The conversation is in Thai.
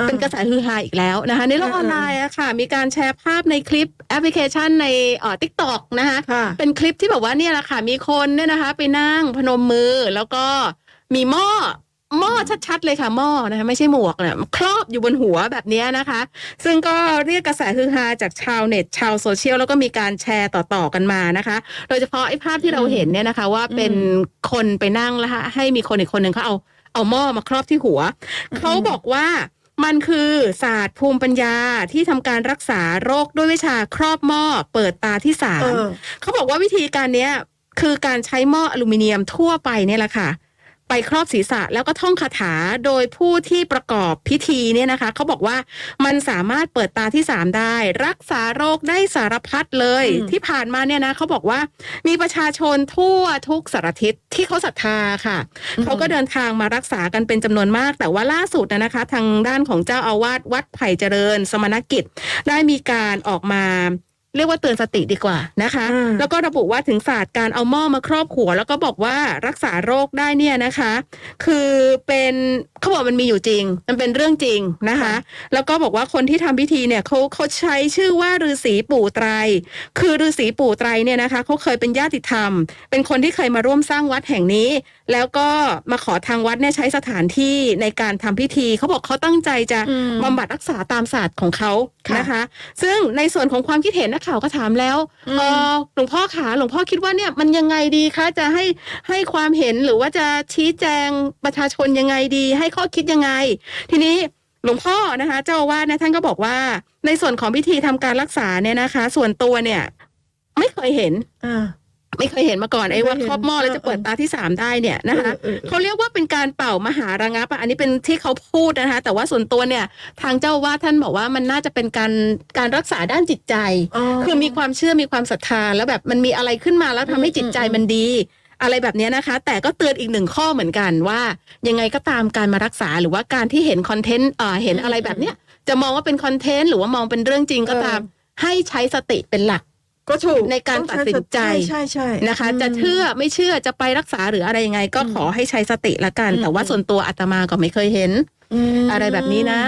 อ่าเป็นกระแสฮือฮาอีกแล้วนะคะในโลกออนไลน์อะค่ะ มีการแชร์ภาพในคลิปแอปพลิเคชันในเอ่อทิกตอกนะคะค่ะเป็นคลิปที่แบบว่าเนี่ยแหละค่ะ มีคนเนี่ยนะคะ ไปนั่งพนมมือแล้วก็มีหม้อหม้อชัดๆเลยค่ะหม้อนะคะไม่ใช่หมวกเนี่ยครอบอยู่บนหัวแบบเนี้ยนะคะ ซึ่งก็เรียกกระแสฮือฮาจากชาวเน็ต ชาวโซเชียลแล้วก็มีการแชร์ต่อๆกันมานะคะ โดยเฉพาะไอ้ภาพที่เราเห็นเนี่ยนะคะ ว่าเป็นคนไปนั่งแล้วให้มีคนอีกคนหนึ่งเขาเอาเอาหม้อมาครอบที่หัวเขาบอกว่า มันคือศาสตร์ภูมิปัญญาที่ทำการรักษาโรคด้วยวิชาครอบหม้อเปิดตาที่สาเอมอเขาบอกว่าวิธีการเนี้ยคือการใช้หม้ออลูมิเนียมทั่วไปเนี่ยแหละค่ะ ไปครอบศีรษะแล้วก็ท่องคาถาโดยผู้ที่ประกอบพิธีเนี่ยนะคะเขาบอกว่ามันสามารถเปิดตาที่สามได้ รักษาโรคได้สารพัดเลยอืมที่ผ่านมาเนี่ยนะเขาบอกว่ามีประชาชนทั่วทุกสารทิศที่เขาศรัทธาค่ะเขาก็เดินทางมารักษากันเป็นจำนวนมาก แต่ว่าล่าสุดนะนะคะ ทางด้านของเจ้าอาวาสวัดไผ่เจริญ สมณกิจ ได้มีการออกมา เรียกว่าเตือนสติดีกว่านะคะอืมแล้วก็ระบุว่าถึงศาสตร์การเอาหม้อมาครอบหัว แล้วก็บอกว่ารักษาโรคได้เนี่ยนะคะ คือเป็น เขาบอกมันมีอยู่จริง มันเป็นเรื่องจริงนะคะ แล้วก็บอกว่าคนที่ทำพิธีเนี่ยเขาเขาใช้ชื่อว่าฤาษีปู่ไตร คือฤาษีปู่ไตรเนี่ยนะคะเขาเคยเป็นญาติธรรม เป็นคนที่เคยมาร่วมสร้างวัดแห่งนี้ แล้วก็มาขอทางวัดเนี่ยใช้สถานที่ในการทำพิธีเขาบอกเขาตั้งใจจะอืมบำบัดรักษาตามศาสตร์ของเขาค่ะนะคะ ซึ่งในส่วนของความคิดเห็นนักข่าวก็ถามแล้วอืมเออหลวงพ่อขาหลวงพ่อคิดว่าเนี่ยมันยังไงดีคะจะให้ให้ความเห็นหรือว่าจะชี้แจงประชาชนยังไงดีให้ข้อคิดยังไง ทีนี้หลวงพ่อนะคะ เจ้าอาวาสเนี่ยท่านก็บอกว่า ในส่วนของพิธีทำการรักษาเนี่ยนะคะ ส่วนตัวเนี่ย ไม่เคยเห็นอ่าไม่เคยเห็นมาก่อนไอ้ว่าไม่เคยเห็นครอบหม้อแล้วจะเปิดเออตาที่สามได้เนี่ยนะคะเออเออเขาเรียกว่าเป็นการเป่ามหาระงับอะอันนี้เป็นที่เขาพูดนะคะ แต่ว่าส่วนตัวเนี่ย ทางเจ้าอาวาดท่านบอกว่ามันน่าจะเป็นการการรักษาด้านจิตใจ คือมีความเชื่อมีความศรัทธาแล้วแบบมันมีอะไรขึ้นมาแล้วทำให้จิตใจมันดี อะไรแบบเนี้ยนะคะ แต่ก็เตือนอีกหนึ่งข้อเหมือนกันว่ายังไงก็ตามการมารักษาหรือว่าการที่เห็นคอนเทนต์เอ่อเห็นอะไรแบบเนี้ยจะมองว่าเป็นคอนเทนต์หรือว่ามองเป็นเรื่องจริงก็ตาม ให้ใช้สติเป็นหลักก็ถูกในการองตัดสินใจช่ใช่ใช่นะคะมจะเชื่อไม่เชื่อจะไปรักษาหรืออะไรยังไง ก็ขอให้ใช้สติละกันอืมแต่ว่าส่วนตัวอาตมาก็ไม่เคยเห็นมอะไรแบบนี้นะ